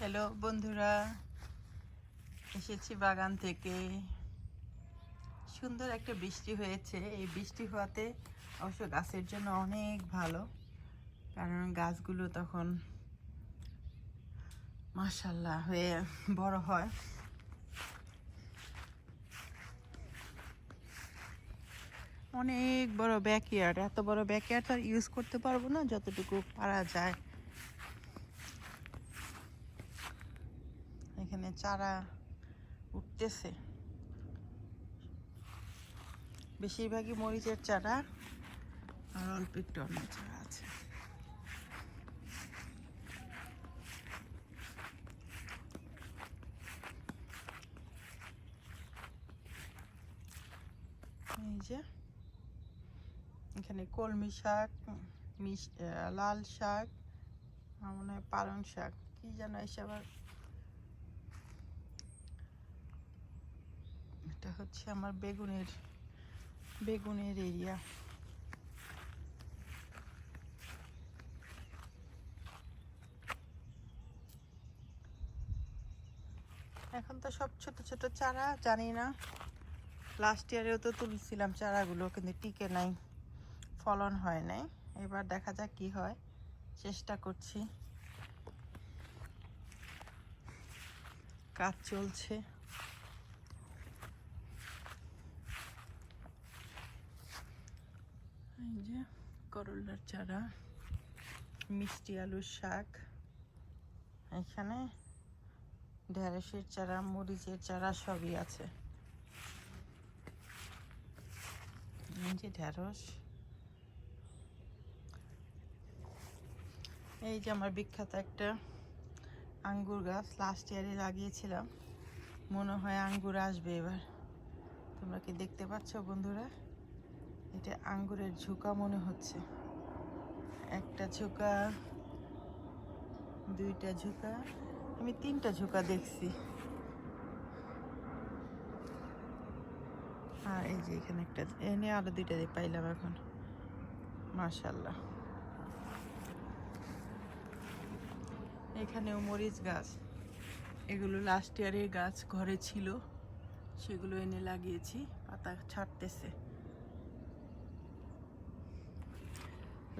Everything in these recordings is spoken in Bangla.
হ্যালো বন্ধুরা, এসেছি বাগান থেকে। সুন্দর একটা বৃষ্টি হয়েছে। এই বৃষ্টি হওয়াতে অবশ্য গাছের জন্য অনেক ভালো, কারণ গাছগুলো তখন মাশাল্লাহ হয়ে বড় হয়। অনেক বড় ব্যাকইয়ার্ড এত বড় ব্যাকইয়ার্ড আর ইউজ করতে পারব না, যতটুকু পারা যায়। এখানে চারা উঠতেছে। বেশিরভাগই মরিচের চারা আর অল্প একটু অন্য চারা আছে। এই যে এখানে কলমি শাক লাল শাক মনে পালং শাক, কি যেন এসব আর এটা হচ্ছে আমার বেগুনের বেগুনের এরিয়া এখন তো সব ছোট ছোট চারা, জানি না। লাস্ট ইয়ারেও তো তুলছিলাম চারাগুলো, কিন্তু টিকে নাই। ফলন হয় নাই। এবার দেখা যাক কি হয়। চেষ্টা করছি। কাজ চলছে। এই যে করলার চারা, মিষ্টি আলুর শাক। এখানে ঢেঁড়সের চারা, মরিচের চারা সবই আছে। এই যে ঢেঁড়স। এই যে আমার বিখ্যাত একটা আঙ্গুর গাছ লাস্ট ইয়ারে লাগিয়েছিলাম। মনে হয় আঙ্গুর আসবে এবার। তোমরা কি দেখতে পাচ্ছ বন্ধুরা? এটা আঙ্গুরের ঝুকা মনে হচ্ছে। একটা ঝুকা, দুইটা ঝুকা, আমি তিনটা ঝুকা দেখছি। আর এই যে এখানে একটা এনে আরও দুইটা পাইলাম এখন। মাশাল্লাহ এখানেও মরিচ গাছ। এগুলো লাস্ট ইয়ারের গাছ ঘরে ছিল, সেগুলো এনে লাগিয়েছি, পাতা ছাড়তেছে।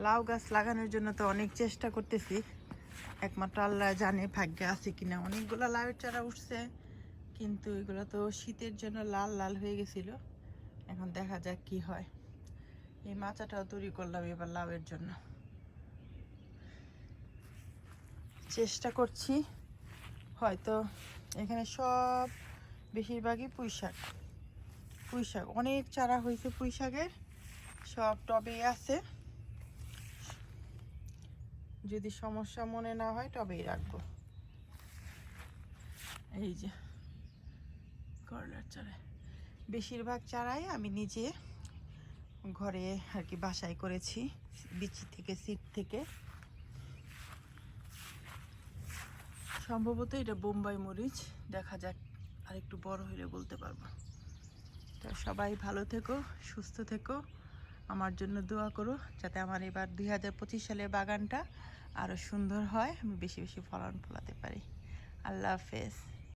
লাউ গাছ লাগানোর জন্য তো অনেক চেষ্টা করতেছি। একমাত্র আল্লাহ জানে ভাগ্যে আছে কিনা। অনেকগুলো লাউয়ের চারা উঠছে, কিন্তু এগুলো তো শীতের জন্য লাল লাল হয়ে গেছিল। এখন দেখা যাক কি হয়। এই মাচাটাও তৈরি করলাম এবার লাউয়ের জন্য। চেষ্টা করছি, হয়তো এখানে সব বেশিরভাগই পুঁই শাক। পুঁই শাক, অনেক চারা হয়েছে পুঁই শাকের, সব টবেই আছে। যদি সমস্যা মনে না হয় তবেই রাখব। এই যে, করলার চারা। বেশিরভাগ চারাই আমি নিজে ঘরে আর কি বাসায় করেছি, বিচি থেকে, সিট থেকে। সম্ভবত এটা বোম্বাই মরিচ, দেখা যাক আর একটু বড় হলে বলতে পারব। তো সবাই ভালো থেকো, সুস্থ থেকো। আমার জন্য দোয়া করো যাতে আমার এবার দুই হাজার পঁচিশ সালের বাগানটা আরও সুন্দর হয়, আমি বেশি বেশি ফলন ফলাতে পারি। আল্লাহ হাফেজ।